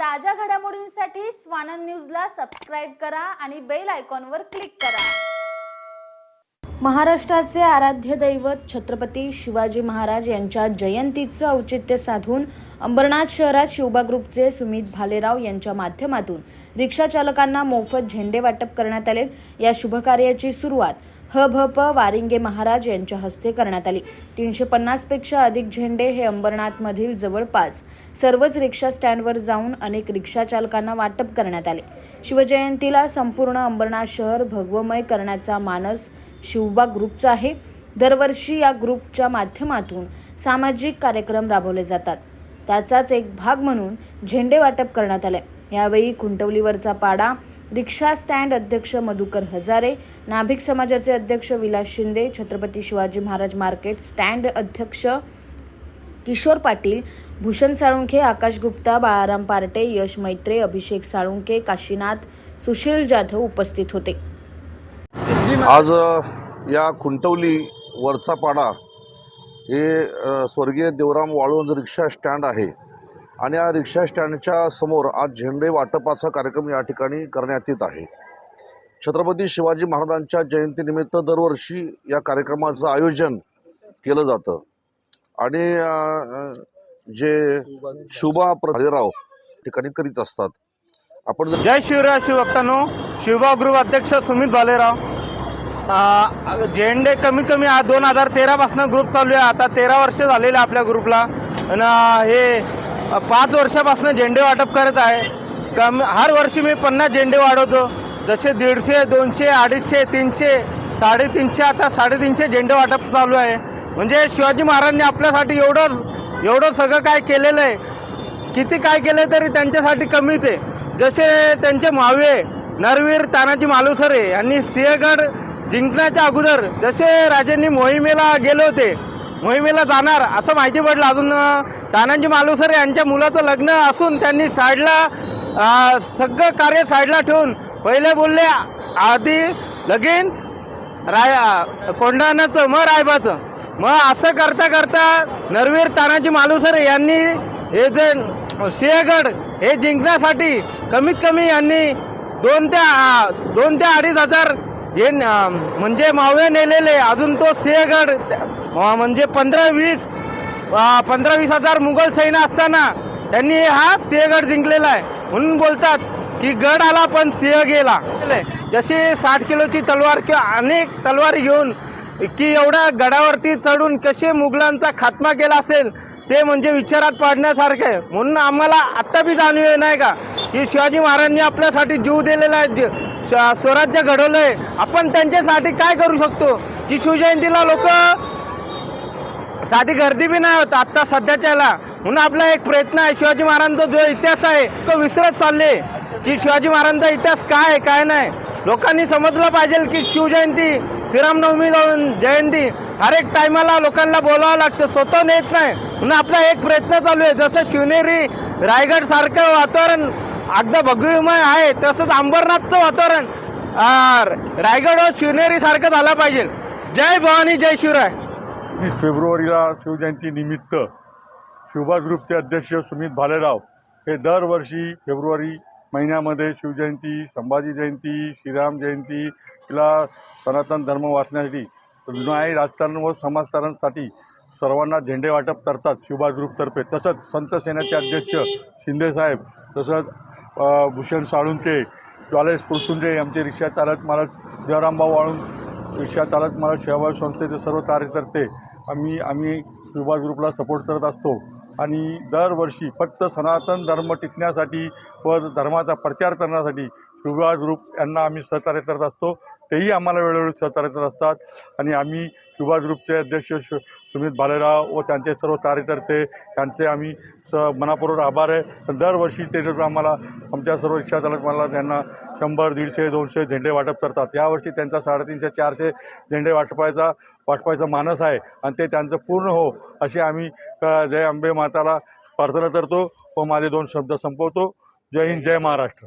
ताज्या घडामोडींसाठी स्वानंद न्यूजला सबस्क्राईब करा आणि बेल आयकॉनवर क्लिक करा. महाराष्ट्राचे आराध्य दैवत छत्रपती शिवाजी महाराज यांच्या जयंतीचं औचित्य साधून अंबरनाथ शहरात शिवबा ग्रुपचे सुमित भालेराव यांच्या माध्यमातून रिक्षा चालकांना मोफत झेंडे वाटप करण्यात आले. या शुभकार्याची सुरुवात ह भ प वारिंगे महाराज यांच्या हस्ते करण्यात आली. तीनशे पन्नासपेक्षा अधिक झेंडे हे अंबरनाथमधील जवळपास सर्वच रिक्षा स्टँडवर जाऊन अनेक रिक्षा चालकांना वाटप करण्यात आले. शिवजयंतीला संपूर्ण अंबरनाथ शहर भगवमय करण्याचा मानस शिवबा ग्रुपचा आहे. दरवर्षी या ग्रुपच्या माध्यमातून सामाजिक कार्यक्रम राबवले जातात. त्याचाच एक भाग म्हणून झेंडे वाटप करण्यात आले यावेळी खुंटवलीवरचा पाडा रिक्षा स्टँड अध्यक्ष मधुकर हजारे नाभिक समाजाचे अध्यक्ष विलास शिंदे छत्रपती शिवाजी महाराज मार्केट स्टँड अध्यक्ष किशोर पाटील भूषण साळुंखे आकाश गुप्ता बाळाराम पार्टे यश मैत्रे अभिषेक साळुंखे काशीनाथ सुशील जाधव उपस्थित होते. आज या खुंटवली वरचा पाडा हे स्वर्गीय देवराम वाळूंज रिक्षा स्टँड आहे. आणि या रिक्षा स्टँडच्या समोर आज झेंडे वाटपाचा कार्यक्रम या ठिकाणी करण्यात येत आहे. छत्रपती शिवाजी महाराजांच्या जयंतीनिमित्त दरवर्षी या कार्यक्रमाचं आयोजन केलं जातं. आणि जे शुभा भालेराव ठिकाणी करीत असतात. आपण जर जय शिवराय शिवभक्तांनो शिवभागृह अध्यक्ष सुमित भालेराव झेंडे कमीत कमी हा दोन हजार तेरापासून ग्रुप चालू आहे. आता तेरा वर्ष झालेले आपल्या ग्रुपला आणि हे पाच वर्षापासून झेंडे वाटप करत आहे. कमी हर वर्षी मी पन्नास झेंडे वाढवतो. जसे दीडशे दोनशे अडीचशे तीनशे साडेतीनशे आता साडेतीनशे झेंडे वाटप चालू आहे. म्हणजे शिवाजी महाराजांनी आपल्यासाठी एवढं एवढं सगळं काय केलेलं आहे. किती काय केलं तरी त्यांच्यासाठी कमीच आहे. जसे त्यांचे मावे नरवीर तानाजी मालुसरे यांनी सिंहगड जिंकण्याच्या अगोदर जसे राजांनी मोहिमेला गेले होते मोहिमेला जाणार असं माहिती पडलं. अजून तानाजी मालुसरे यांच्या मुलाचं लग्न असून त्यांनी साईडला सगळं कार्य साईडला ठेवून पहिले बोलले आधी लगीन राय कोंढाण्याचं मग रायबाचं. मग असं करता करता नरवीर तानाजी मालुसरे यांनी हे जे सिंहगड हे जिंकण्यासाठी कमीत कमी यांनी दोन ते दोन ते अडीच हजार हे म्हणजे मावळे नेलेले अजून तो सिंहगड म्हणजे पंधरा वीस पंधरा वीस हजार मुघल सैन्य असताना त्यांनी हा सिंहगड जिंकलेला आहे. म्हणून बोलतात की गड आला पण सिंह गेला. जशी साठ किलोची तलवार किंवा अनेक तलवार घेऊन की एवढ्या गडावरती चढून कसे मुघलांचा खात्मा केला असेल ते म्हणजे विचारात पाडण्यासारखं आहे. म्हणून आम्हाला आत्ता बी जाणीव नाही का? ही शिवाजी महाराजांनी आपल्यासाठी जीव दिलेला आहे श- स्वराज्य घडवलं आहे आपण त्यांच्यासाठी काय करू शकतो? की शिवजयंतीला लोक साधी गर्दी बी नाही होत आत्ता सध्याच्या म्हणून आपला एक प्रयत्न आहे शिवाजी महाराजांचा जो इतिहास आहे तो विसरत चालले. की शिवाजी महाराजांचा इतिहास काय आहे काय नाही. लोकांनी समजलं पाहिजे की शिवजयंती श्रीरामनवमी जाऊन जयंती हर एक टायमाला लोकांना बोलावं लागतं स्वतः नेत नाही. म्हणून आपला एक प्रयत्न चालू आहे जसं शिवनेरी रायगड सारखं वातावरण अगदा भगवीमय आहे. तसंच अंबरनाथचं वातावरण. रायगड व शिवनेरी सारखं झालं पाहिजे. जय भवानी जय शिवराय. वीस फेब्रुवारीला शिवजयंती निमित्त शिवबा ग्रुपचे अध्यक्ष सुमित भालेराव हे दरवर्षी फेब्रुवारी महिन्यामध्ये शिवजयंती संभाजी जयंती श्रीराम जयंती सनातन धर्म वाचण्यासाठी न्याय राजकारण व समाजकारणासाठी सर्वांना झेंडे वाटप करतात शिवबा ग्रुपतर्फे तसंच संत सेनेचे अध्यक्ष शिंदेसाहेब तसंच भूषण साळुंके ज्वालेश पुरसुंडे आमचे रिक्षा चालक मालक देवरामभाऊ वाळून रिक्षा चालक मला सेवा संस्थेचे सर्व कार्यकर्ते आम्ही आम्ही सुभाष ग्रुपला सपोर्ट करत असतो. आणि दरवर्षी फक्त सनातन धर्म टिकण्यासाठी व धर्माचा प्रचार करण्यासाठी सुभाष ग्रुप यांना आम्ही सहकार्य करत असतो. तेही आम्हाला वेळोवेळी सहकार्य करत असतात. आणि आम्ही युवा ग्रुपचे अध्यक्ष सु सुमित भालेराव व त्यांचे सर्व कार्यकर्ते यांचे आम्ही स मनापूर्वक आभार आहे. दरवर्षी ते आम्हाला आमच्या सर्व रिक्षा चालक मला त्यांना शंभर दीडशे दोनशे झेंडे वाटप करतात. यावर्षी त्यांचा साडेतीनशे चारशे झेंडे वाटपायचा वाटपायचा मानस आहे आणि ते त्यांचं पूर्ण हो अशी आम्ही जय अंबे माताला प्रार्थना करतो व माझे दोन शब्द संपवतो. जय हिंद जय महाराष्ट्र.